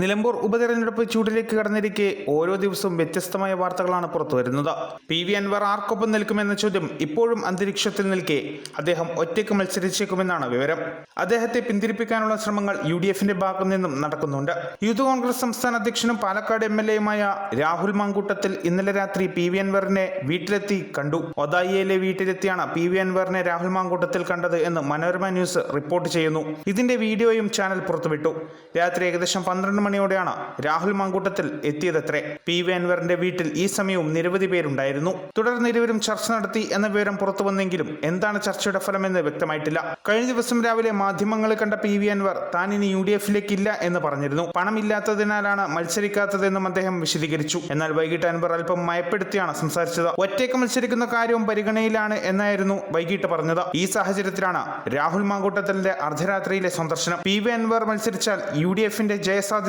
നിലമ്പൂർ ഉപതെരഞ്ഞെടുപ്പ് ചൂടിലേക്ക് കടന്നിരിക്കെ ഓരോ ദിവസവും വ്യത്യസ്തമായ വാർത്തകളാണ് പുറത്തുവരുന്നത് പി വി അൻവർ ആർക്കൊപ്പം നിൽക്കുമെന്ന ചോദ്യം ഇപ്പോഴും അന്തരീക്ഷത്തിൽ നിൽക്കെ അദ്ദേഹം ഒറ്റയ്ക്ക് മത്സരിച്ചേക്കുമെന്നാണ് വിവരം. അദ്ദേഹത്തെ പിന്തിരിപ്പിക്കാനുള്ള ശ്രമങ്ങൾ യു ഡി എഫിന്റെ ഭാഗത്തു നിന്നും നടക്കുന്നുണ്ട്. യൂത്ത് കോൺഗ്രസ് സംസ്ഥാന അധ്യക്ഷനും പാലക്കാട് എം എൽ എയുമായ രാഹുൽ മാങ്കൂട്ടത്തിൽ ഇന്നലെ രാത്രി പി വി അൻവറിനെ വീട്ടിലെത്തി കണ്ടു. ഒതായിയിലെ വീട്ടിലെത്തിയാണ് പി വി അൻവറിനെ രാഹുൽ മാങ്കൂട്ടത്തിൽ കണ്ടത് എന്ന് മനോരമ ന്യൂസ് റിപ്പോർട്ട് ചെയ്യുന്നു. ഇതിന്റെ വീഡിയോയും ചാനൽ പുറത്തുവിട്ടു. രാത്രി ഏകദേശം പന്ത്രണ്ട് മണിയോടെയാണ് രാഹുൽ മാങ്കൂട്ടത്തിൽ എത്തിയതത്രേ. പി വി അൻവറിന്റെ വീട്ടിൽ ഈ സമയവും നിരവധി പേരുണ്ടായിരുന്നു. തുടർന്ന് ഇരുവരും ചർച്ച നടത്തി എന്ന വിവരം പുറത്തു വന്നെങ്കിലും എന്താണ് ചർച്ചയുടെ ഫലമെന്ന് വ്യക്തമായിട്ടില്ല. കഴിഞ്ഞ ദിവസം രാവിലെ മാധ്യമങ്ങളിൽ കണ്ട പി വി അൻവർ താൻ ഇനി യു ഡി എഫിലേക്ക് ഇല്ല എന്ന് പറഞ്ഞിരുന്നു. പണമില്ലാത്തതിനാലാണ് മത്സരിക്കാത്തതെന്നും അദ്ദേഹം വിശദീകരിച്ചു. എന്നാൽ വൈകിട്ട് അൻവർ അല്പം മയപ്പെടുത്തിയാണ് സംസാരിച്ചത്. ഒറ്റയ്ക്ക് മത്സരിക്കുന്ന കാര്യവും പരിഗണനയിലാണ് എന്നായിരുന്നു വൈകിട്ട് പറഞ്ഞത്. ഈ സാഹചര്യത്തിലാണ് രാഹുൽ മാങ്കൂട്ടത്തിന്റെ അർദ്ധരാത്രിയിലെ സന്ദർശനം. പി വി അൻവർ മത്സരിച്ചാൽ യു ഡി എഫിന്റെ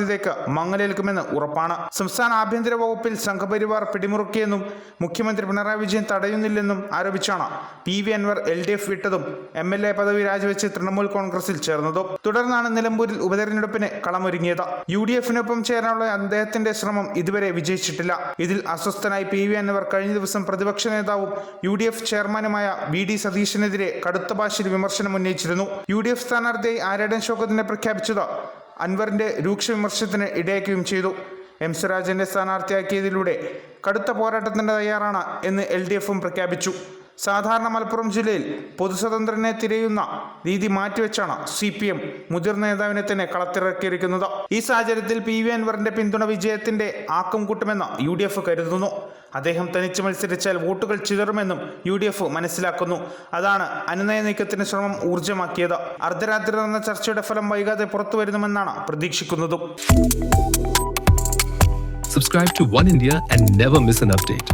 ജയസാധ്യതയ്ക്ക് മങ്ങലേൽക്കുമെന്ന് ഉറപ്പാണ്. സംസ്ഥാന ആഭ്യന്തര വകുപ്പിൽ സംഘപരിവാർ പിടിമുറുക്കിയെന്നും മുഖ്യമന്ത്രി പിണറായി വിജയൻ തടയുന്നില്ലെന്നും ആരോപിച്ചാണ് P V Anvar L D F വിട്ടതും M L A പദവി രാജിവെച്ച് തൃണമൂൽ കോൺഗ്രസിൽ ചേർന്നതും. തുടർന്നാണ് നിലമ്പൂരിൽ ഉപതെരഞ്ഞെടുപ്പിന് കളമൊരുങ്ങിയത്. യു ഡി എഫിനൊപ്പം ചേരാനുള്ള അദ്ദേഹത്തിന്റെ ശ്രമം ഇതുവരെ വിജയിച്ചിട്ടില്ല. ഇതിൽ അസ്വസ്ഥനായി പി വി അൻവർ കഴിഞ്ഞ ദിവസം പ്രതിപക്ഷ നേതാവും യു ഡി എഫ് ചെയർമാനുമായ വി ഡി സതീശനെതിരെ കടുത്ത ഭാഷയിൽ വിമർശനം ഉന്നയിച്ചിരുന്നു. യു ഡി എഫ് സ്ഥാനാർത്ഥിയായി ആര്യടൻ ശോകത്തിനെ പ്രഖ്യാപിച്ചത് അൻവറിന്റെ രൂക്ഷ വിമർശനത്തിന് ഇടയാക്കുകയും ചെയ്തു. എം സ്വരാജിന്റെ സ്ഥാനാർത്ഥിയാക്കിയതിലൂടെ കടുത്ത പോരാട്ടത്തിന് തയ്യാറാണ് എന്ന് എൽ ഡി എഫും പ്രഖ്യാപിച്ചു. സാധാരണ മലപ്പുറം ജില്ലയിൽ പൊതുസ്വതന്ത്രനെ തിരയുന്ന രീതി മാറ്റിവെച്ചാണ് സി പി എം മുതിർന്ന നേതാവിനെ തന്നെ കളത്തിറക്കിയിരിക്കുന്നത്. ഈ സാഹചര്യത്തിൽ പി വി അൻവറിന്റെ പിന്തുണ വിജയത്തിന്റെ ആക്കം കൂട്ടുമെന്ന് യു ഡി എഫ് കരുതുന്നു. അദ്ദേഹം തനിച്ച് മത്സരിച്ചാൽ വോട്ടുകൾ ചിതറുമെന്നും യു ഡി എഫ് മനസ്സിലാക്കുന്നു. അതാണ് അനുനയ നീക്കത്തിന് ശ്രമം ഊർജമാക്കിയത്. അർദ്ധരാത്രി നടന്ന ചർച്ചയുടെ ഫലം വൈകാതെ പുറത്തു വരുന്നുമെന്നാണ് പ്രതീക്ഷിക്കുന്നതും. Subscribe to One India and never miss an update.